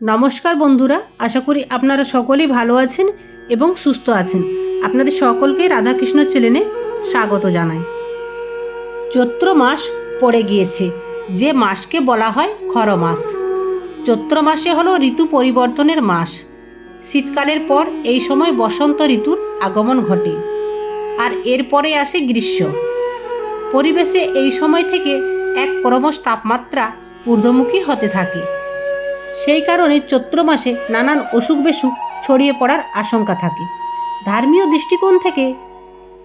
নমস্কার বন্ধুরা, আশা করি আপনারা সকলেই ভালো আছেন এবং সুস্থ আছেন। আপনাদের সকলকে রাধাকৃষ্ণ চ্যানেলে স্বাগত জানাই। চৈত্র মাস পড়ে গিয়েছে, যে মাসকে বলা হয় খর মাস। চৈত্র মাসে হলো ঋতু পরিবর্তনের মাস। শীতকালের পর এই সময় বসন্ত ঋতুর আগমন ঘটে, আর এরপরে আসে গ্রীষ্ম। পরিবেশে এই সময় থেকে এক ক্রমশ তাপমাত্রা ঊর্ধ্বমুখী হতে থাকে। সেই কারণে চৈত্র মাসে নানান অসুখ বেসুখ ছড়িয়ে পড়ার আশঙ্কা থাকে। ধর্মীয় দৃষ্টিকোণ থেকে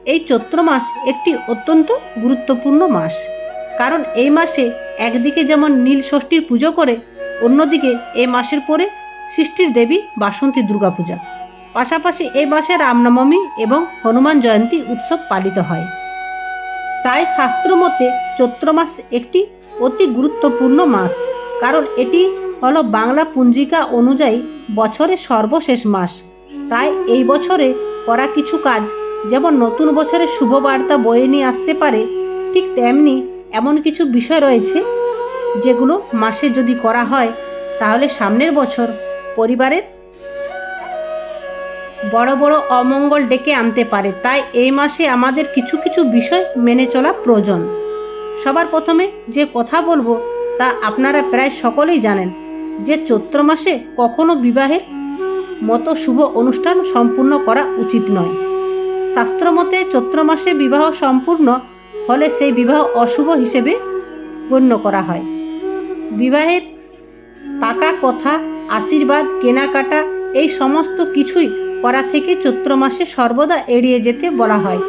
এই চৈত্র মাস একটি অত্যন্ত গুরুত্বপূর্ণ মাস। কারণ এই মাসে একদিকে যেমন নীল ষষ্ঠীর পুজো করে, অন্যদিকে এই মাসের পরে সৃষ্টির দেবী বাসন্তী দুর্গাপূজা। পাশাপাশি এই মাসে রামনবমী এবং হনুমান জয়ন্তী উৎসব পালিত হয়। তাই শাস্ত্রমতে চৈত্র মাস একটি অতি গুরুত্বপূর্ণ মাস। কারণ এটি হলো বাংলা পঞ্জিকা অনুযায়ী বছরের সর্বশেষ মাস। তাই এই বছরে করা কিছু কাজ, যেমন নতুন বছরের শুভ বার্তা বয়ে নিয়ে আসতে পারে, ঠিক তেমনি এমন কিছু বিষয় রয়েছে যেগুলো মাসে যদি করা হয়, তাহলে সামনের বছর পরিবারের বড় বড় অমঙ্গল ডেকে আনতে পারে। তাই এই মাসে আমাদের কিছু কিছু বিষয় মেনে চলা প্রয়োজন। সবার প্রথমে যে কথা বলব তা আপনারা প্রায় সকলেই জানেন। যে চৈত্র মাসে কখনো বিবাহের মতো শুভ অনুষ্ঠান সম্পূর্ণ করা উচিত নয়। শাস্ত্রমতে চৈত্র মাসে বিবাহ সম্পূর্ণ হলে সেই বিবাহ অশুভ হিসেবে গণ্য করা হয়। বিবাহের পাকা কথা, আশীর্বাদ, কেনাকাটা এই সমস্ত কিছুই করা থেকে চৈত্র মাসে সর্বদা এড়িয়ে যেতে বলা হয়।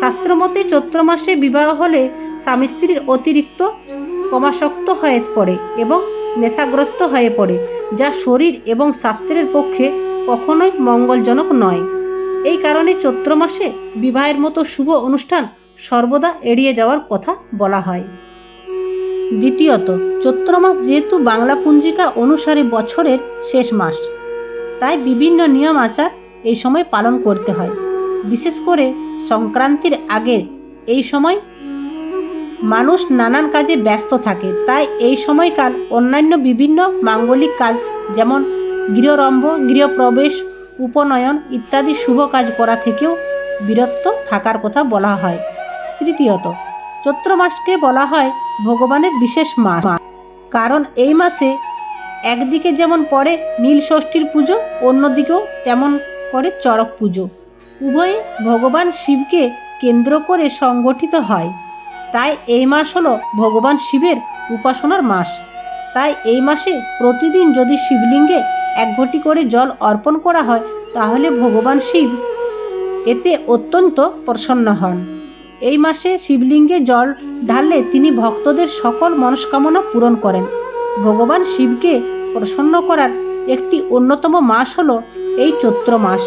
শাস্ত্রমতে চৈত্র মাসে বিবাহ হলে স্বামী স্ত্রীর অতিরিক্ত কমাসক্ত হয়ে পড়ে এবং নেশাগ্রস্ত হয়ে পড়ে, যা শরীর এবং স্বাস্থ্যের পক্ষে কখনোই মঙ্গলজনক নয়। এই কারণে চৈত্র মাসে বিবাহের মতো শুভ অনুষ্ঠান সর্বদা এড়িয়ে যাওয়ার কথা বলা হয়। দ্বিতীয়ত, চৈত্র মাস যেহেতু বাংলা পঞ্জিকা অনুসারে বছরের শেষ মাস, তাই বিভিন্ন নিয়ম আচার এই সময় পালন করতে হয়। বিশেষ করে সংক্রান্তির আগে এই সময় মানুষ নানান কাজে ব্যস্ত থাকে। তাই এই সময়কাল অন্যান্য বিভিন্ন মাঙ্গলিক কাজ যেমন গৃহরম্ভ, গৃহপ্রবেশ, উপনয়ন ইত্যাদি শুভ কাজ করা থেকেও বিরক্ত থাকার কথা বলা হয়। তৃতীয়ত, চৈত্র মাসকে বলা হয় ভগবানের বিশেষ মাস। কারণ এই মাসে একদিকে যেমন পড়ে নীল ষষ্ঠীর পুজো, অন্যদিকেও তেমন করে চড়ক পুজো। উভয়ে ভগবান শিবকে কেন্দ্র করে সংগঠিত হয়। তাই এই মাস হলো ভগবান শিবের উপাসনার মাস। তাই এই মাসে প্রতিদিন যদি শিবলিঙ্গে এক ঘটি করে জল অর্পণ করা হয়, তাহলে ভগবান শিব এতে অত্যন্ত প্রসন্ন হন। এই মাসে শিবলিঙ্গে জল ঢাললে তিনি ভক্তদের সকল মনস্কামনা পূরণ করেন। ভগবান শিবকে প্রসন্ন করার একটি অন্যতম মাস হলো এই চৈত্র মাস।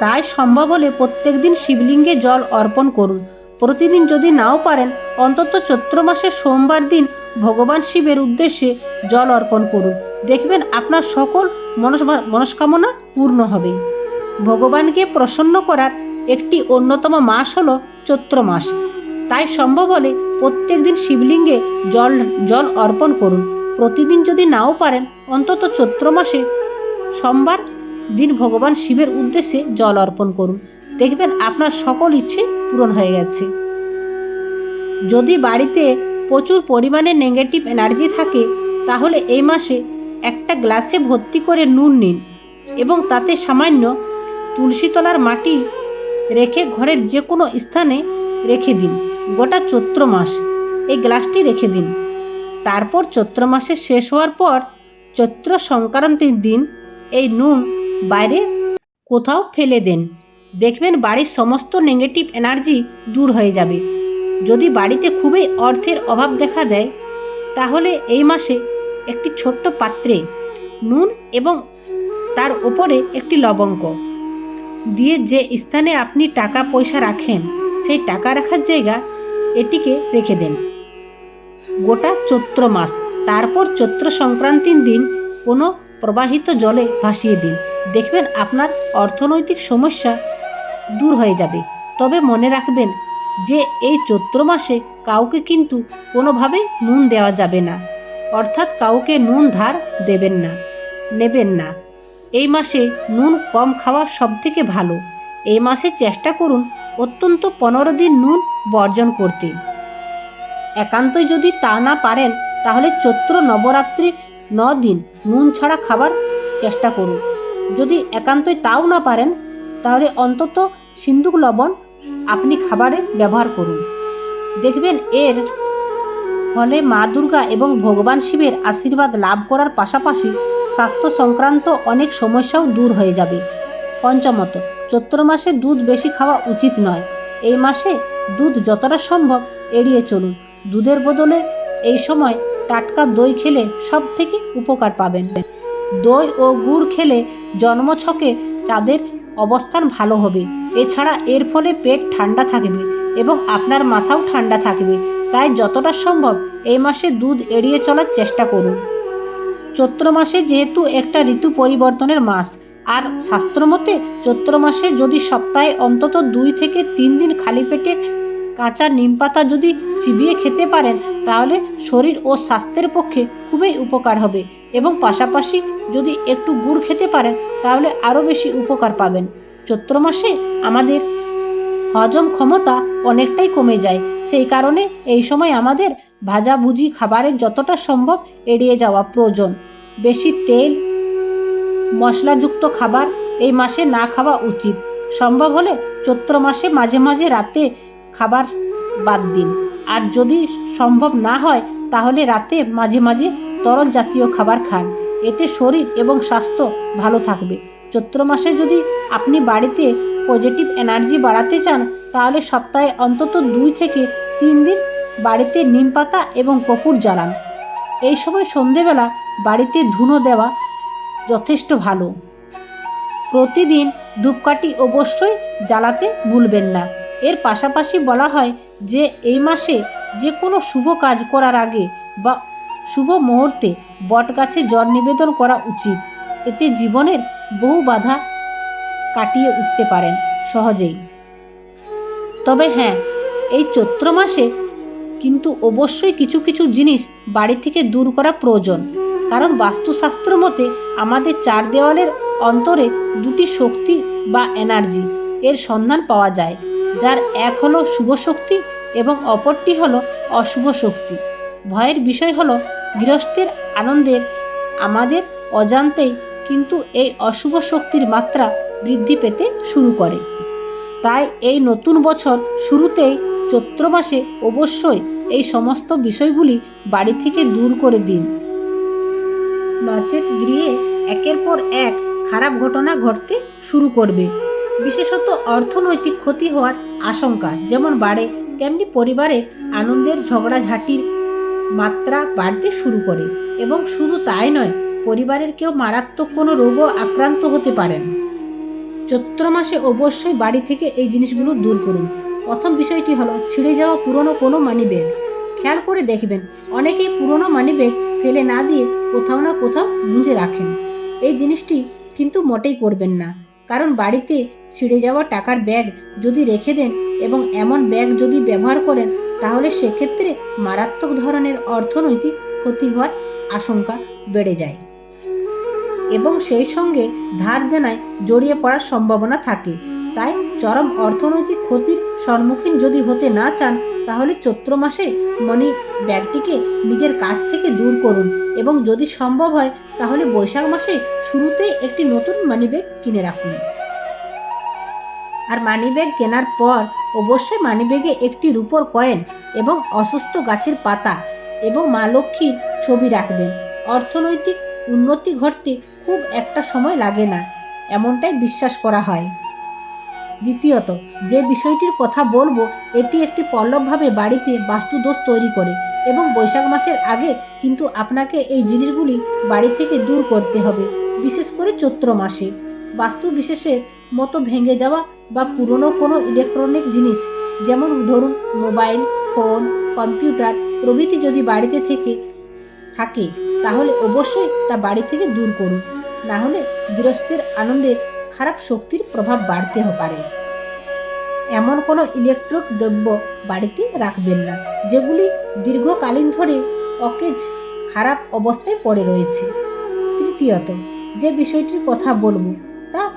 তাই সম্ভব হলে প্রত্যেক দিন শিবলিঙ্গে জল অর্পণ করুন। প্রতিদিন যদি নাও পারেন, অন্তত চৈত্র মাসের সোমবার দিন ভগবান শিবের উদ্দেশ্যে জল অর্পণ করুন। দেখবেন আপনার সকল মনস মনস্কামনা পূর্ণ হবে। ভগবানকে প্রসন্ন করার একটি অন্যতম মাস হলো চৈত্র মাস। তাই সম্ভব হলে প্রত্যেক দিন শিবলিঙ্গে জল জল অর্পণ করুন। প্রতিদিন যদি নাও পারেন, অন্তত চৈত্র মাসে সোমবার দিন ভগবান শিবের উদ্দেশ্যে জল অর্পণ করুন। দেখবেন আপনার সকল ইচ্ছে পূরণ হয়ে গেছে। যদি বাড়িতে প্রচুর পরিমাণে নেগেটিভ এনার্জি থাকে, তাহলে এই মাসে একটা গ্লাসে ভর্তি করে নুন নিন এবং তাতে সামান্য তুলসীতলার মাটি রেখে ঘরের যে কোনো স্থানে রেখে দিন, গোটা চৈত্র মাস। এই গ্লাসটি রেখে দিন। তারপর চৈত্র মাসের শেষ হওয়ার পর চৈত্র সংক্রান্তির দিন এই নুন বাইরে কোথাও ফেলে দেন। দেখবেন বাড়ির সমস্ত নেগেটিভ এনার্জি দূর হয়ে যাবে। যদি বাড়িতে খুবই অর্থের অভাব দেখা দেয়, তাহলে এই মাসে একটি ছোট্ট পাত্রে নুন এবং তার উপরে একটি লবঙ্গ দিয়ে যে স্থানে আপনি টাকা পয়সা রাখেন, সেই টাকা রাখার জায়গা এটিকে রেখে দেন। গোটা চৈত্র মাস। তারপর চৈত্র সংক্রান্তির দিন কোনো প্রবাহিত জলে ভাসিয়ে দিন। দেখবেন আপনার অর্থনৈতিক সমস্যা দূর হয়ে যাবে। তবে মনে রাখবেন যে এই চৈত্র মাসে কাউকে কিন্তু কোনোভাবে নুন দেওয়া যাবে না। অর্থাৎ কাউকে নুন ধার দেবেন না, নেবেন না। এই মাসে নুন কম খাওয়া সবথেকে ভালো। এই মাসে চেষ্টা করুন অত্যন্ত পনেরো দিন নুন বর্জন করতে। একান্তই যদি তা না পারেন, তাহলে চৈত্র নবরাত্রির ন দিন নুন ছাড়া খাবার চেষ্টা করুন। যদি একান্তই তাও না পারেন তাহলে অন্তত সিন্দুক লবণ আপনি খাবারে ব্যবহার করুন। দেখবেন এর ফলে মা দুর্গা এবং ভগবান শিবের আশীর্বাদ লাভ করার পাশাপাশি স্বাস্থ্য সংক্রান্ত অনেক সমস্যাও দূর হয়ে যাবে। পঞ্চমত, চৈত্র মাসে দুধ বেশি খাওয়া উচিত নয়। এই মাসে দুধ যতটা সম্ভব এড়িয়ে চলুন। দুধের বদলে এই সময় টাটকা দই খেলে সব থেকে উপকার পাবেন। দই ও গুড় খেলে জন্মছকে চাঁদের অবস্থান ভালো হবে। এছাড়া এর ফলে পেট ঠান্ডা থাকবে এবং আপনার মাথাও ঠান্ডা থাকবে। তাই যতটা সম্ভব এই মাসে দুধ এড়িয়ে চলার চেষ্টা করুন। চৈত্র মাসে যেহেতু একটা ঋতু পরিবর্তনের মাস, আর শাস্ত্রমতে চৈত্র মাসে যদি সপ্তাহে অন্তত দুই থেকে তিন দিন খালি পেটে কাঁচা নিম পাতা যদি চিবিয়ে খেতে পারেন, তাহলে শরীর ও স্বাস্থ্যের পক্ষে খুবই উপকার হবে। এবং পাশাপাশি যদি একটু গুড় খেতে পারেন, তাহলে আরও বেশি উপকার পাবেন। চৈত্র মাসে আমাদের হজম ক্ষমতা অনেকটাই কমে যায়। সেই কারণে এই সময় আমাদের ভাজাভুজি খাবারের যতটা সম্ভব এড়িয়ে যাওয়া প্রয়োজন। বেশি তেল, মশলাযুক্ত খাবার এই মাসে না খাওয়া উচিত। সম্ভব হলে চৈত্র মাসে মাঝে মাঝে রাতে খাবার বাদ দিন। আর যদি সম্ভব না হয়, তাহলে রাতে মাঝে মাঝে তরল জাতীয় খাবার খান। এতে শরীর এবং স্বাস্থ্য ভালো থাকবে। চৈত্র মাসে যদি আপনি বাড়িতে পজিটিভ এনার্জি বাড়াতে চান, তাহলে সপ্তাহে অন্তত দুই থেকে তিন দিন বাড়িতে নিম পাতা এবং কপুর জ্বালান। এই সময় সন্ধেবেলা বাড়িতে ধুনো দেওয়া যথেষ্ট ভালো। প্রতিদিন ধূপকাঠি অবশ্যই জ্বালাতে ভুলবেন না। এর পাশাপাশি বলা হয় যে, এই মাসে যে কোনো শুভ কাজ করার আগে বা শুভ মুহূর্তে বটগাছে জল নিবেদন করা উচিত। এতে জীবনের বহু বাধা কাটিয়ে উঠতে পারেন সহজেই। তবে হ্যাঁ এই চৈত্র মাসে কিন্তু অবশ্যই কিছু কিছু জিনিস বাড়ি থেকে দূর করা প্রয়োজন। কারণ বাস্তুশাস্ত্র মতে আমাদের চার দেওয়ালের অন্তরে দুটি শক্তি বা এনার্জি এর সন্ধান পাওয়া যায়, যার এক হলো শুভ শক্তি এবং অপরটি হলো অশুভ শক্তি। ভয়ের বিষয় হলো গৃহস্থের আনন্দের আমাদের অজান্তেই কিন্তু এই অশুভ শক্তির মাত্রা বৃদ্ধি পেতে শুরু করে। তাই এই নতুন বছর শুরুতেই চৈত্র মাসে অবশ্যই এই সমস্ত বিষয়গুলি বাড়ি থেকে দূর করে দিন। নচেত গৃহে একের পর এক খারাপ ঘটনা ঘটতে শুরু করবে। বিশেষত অর্থনৈতিক ক্ষতি হওয়ার আশঙ্কা, যেমন বাড়ে, তেমনি পরিবারের আনন্দের ঝগড়াঝাটির মাত্রা বাড়তে শুরু করে এবং শুধু তাই নয়, পরিবারের কেউ মারাত্মক কোনো রোগও আক্রান্ত হতে পারেন। চৈত্র মাসে অবশ্যই বাড়ি থেকে এই জিনিসগুলো দূর করুন। প্রথম বিষয়টি হলো, ছিঁড়ে যাওয়া পুরনো কোনো মানি ব্যাগ খেয়াল করে দেখবেন, অনেকেই পুরনো মানি ব্যাগ ফেলে না দিয়ে কোথাও না কোথাও গুঁজে রাখেন। এই জিনিসটি কিন্তু মোটেই করবেন না। কারণ বাড়িতে ছিঁড়ে যাওয়া টাকার ব্যাগ যদি রেখে দেন এবং এমন ব্যাগ যদি ব্যবহার করেন তাহলে সেক্ষেত্রে মারাত্মক ধরনের অর্থনৈতিক ক্ষতি হওয়ার আশঙ্কা বেড়ে যায়। এবং সেই সঙ্গে ধার দেনায় জড়িয়ে পড়ার সম্ভাবনা থাকে। তাই চরম অর্থনৈতিক ক্ষতির সম্মুখীন যদি হতে না চান, তাহলে চৈত্র মাসে মনি ব্যাগটিকে নিজের কাছ থেকে দূর করুন এবং যদি সম্ভব হয়, তাহলে বৈশাখ মাসে শুরুতেই একটি নতুন মানি ব্যাগ কিনে রাখুন। আর মানি ব্যাগ কেনার পর অবশ্যই মানি ব্যাগে একটি রূপোর কয়েন এবং অসুস্থ গাছের পাতা এবং মা লক্ষ্মীর ছবি রাখবেন। অর্থনৈতিক উন্নতি ঘটতে খুব একটা সময় লাগে না, এমনটাই বিশ্বাস করা হয়। দ্বিতীয়ত, যে বিষয়টির কথা বলব, এটি একটি পল্লবভাবে বাড়িতে বাস্তুদোষ তৈরি করে এবং বৈশাখ মাসের আগে কিন্তু আপনাকে এই জিনিসগুলি বাড়ি থেকে দূর করতে হবে, বিশেষ করে চৈত্র মাসে। বাস্তু বিশেষের মতো ভেঙে যাওয়া বা পুরনো কোনো ইলেকট্রনিক জিনিস, যেমন ধরুন মোবাইল, ফোন, কম্পিউটার প্রভৃতি যদি বাড়িতে থেকে, থাকে, তাহলে অবশ্যই তা বাড়ি থেকে দূর করুন। না হলে গৃহস্থের আনন্দে খারাপ শক্তির প্রভাব বাড়তে পারে। এমন কোনো ইলেকট্রিক দ্রব্য বাড়িতে রাখবেন না, যেগুলি দীর্ঘকালীন ধরে অকেজ, খারাপ অবস্থায় পড়ে রয়েছে। তৃতীয়ত, যে বিষয়টির কথা বলব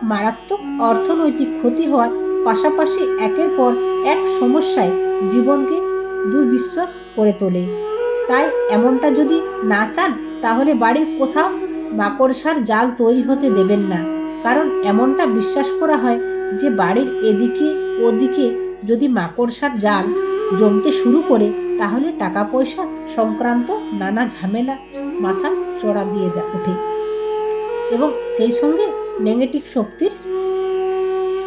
মারাত্মক অর্থনৈতিক ক্ষতি হওয়ার পাশাপাশি একের পর এক সমস্যায় জীবনকে দুর্বিশ্বাস করে তোলে। তাই এমনটা যদি না চান, তাহলে বাড়ির কোথাও মাকড়সার জাল তৈরি হতে দেবেন না। কারণ এমনটা বিশ্বাস করা হয় যে বাড়ির এদিকে ওদিকে যদি মাকড়সার জাল জমতে শুরু করে, তাহলে টাকা পয়সা সংক্রান্ত নানা ঝামেলা মাথা চড়া দিয়ে ওঠে। এবং সেই সঙ্গে নেগেটিভ শক্তির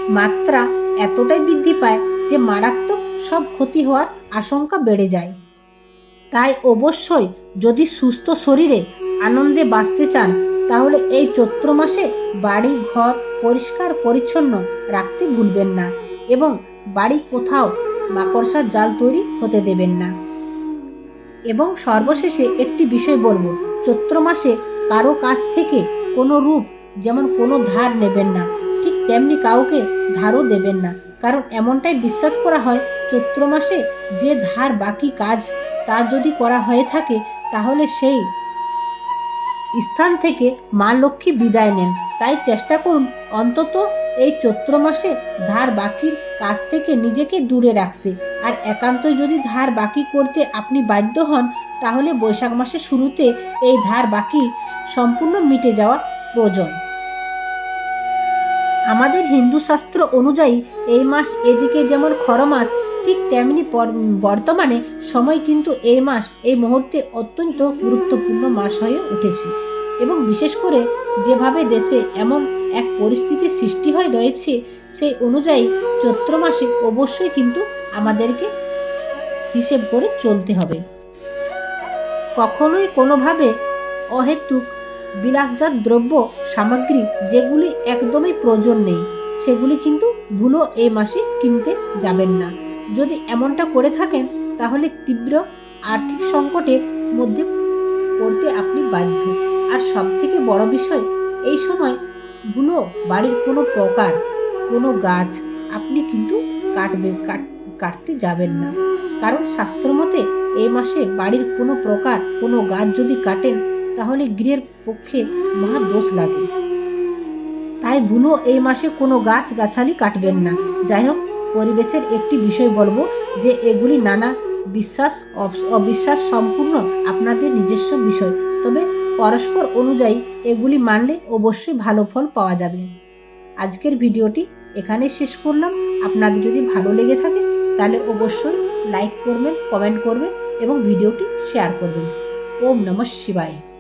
মাত্রা এতটাই বৃদ্ধি পায় যে মারাত্মক সব ক্ষতি হওয়ার আশঙ্কা বেড়ে যায়। তাই অবশ্যই যদি সুস্থ শরীরে আনন্দে বাঁচতে চান, তাহলে এই চৈত্র মাসে বাড়ি, ঘর পরিষ্কার, পরিচ্ছন্ন রাখতে ভুলবেন না এবং বাড়ি কোথাও মাকড়সার জাল তৈরি হতে দেবেন না। এবং সর্বশেষে একটি বিষয় বলব, চৈত্র মাসে কারও কাছ থেকে কোনো রূপ যেমন কোনো ধার নেবেন না, ঠিক তেমনি কাউকে ধারও দেবেন না। কারণ এমনটাই বিশ্বাস করা হয়, চৈত্র মাসে যে ধার বাকি কাজ তা যদি করা হয়ে থাকে, তাহলে সেই স্থান থেকে মা লক্ষ্মী বিদায় নেন। তাই চেষ্টা করুন অন্তত এই চৈত্র মাসে ধার বাকির কাজ থেকে নিজেকে দূরে রাখতে। আর একান্ত যদি ধার বাকি করতে আপনি বাধ্য হন, তাহলে বৈশাখ মাসের শুরুতে এই ধার বাকি সম্পূর্ণ মিটে যাওয়া প্রয়োজন। আমাদের হিন্দু শাস্ত্র অনুযায়ী এই মাস এদিকে যেমন খর মাস, ঠিক তেমনি বর্তমানে সময় কিন্তু এই মাস, এই মুহূর্তে অত্যন্ত গুরুত্বপূর্ণ মাস হয়ে উঠেছে। এবং বিশেষ করে যেভাবে দেশে এমন এক পরিস্থিতির সৃষ্টি হয়ে রয়েছে, সেই অনুযায়ী চৈত্র মাসে অবশ্যই কিন্তু আমাদেরকে হিসেব করে চলতে হবে। কখনোই কোনোভাবে অহেতুক বিলাসজাত দ্রব্য, সামগ্রী যেগুলি একদমই প্রয়োজন নেই, সেগুলি কিন্তু ভুলো এই মাসে কিনতে যাবেন না। যদি এমনটা করে থাকেন, তাহলে তীব্র আর্থিক সংকটের মধ্যে পড়তে আপনি বাধ্য। আর সব থেকে বড় বিষয়, এই সময় ভুলো বাড়ির কোনো প্রকার, কোনো গাছ আপনি কিন্তু কাটবে, কাট, কাটতে যাবেন না। কারণ শাস্ত্রমতে এই মাসে বাড়ির কোনো প্রকার, কোনো গাছ যদি কাটেন তাহলে গৃহের পক্ষে মহা দোষ লাগে। তাই ভুলো এই মাসে কোনো গাছ গাছালি কাটবেন না। যাই হোক, পরিবেশের একটি বিষয় বলব যে, এগুলি নানা বিশ্বাস অবিশ্বাস সম্পূর্ণ আপনাদের নিজস্ব বিষয়। তবে পরস্পর অনুযায়ী এগুলি মানলে অবশ্যই ভালো ফল পাওয়া যাবে। আজকের ভিডিওটি এখানে শেষ করলাম। আপনাদের যদি ভালো লেগে থাকে, তাহলে অবশ্যই লাইক করবেন, কমেন্ট করবেন এবং ভিডিওটি শেয়ার করবেন। ওম নমঃ শিবায়।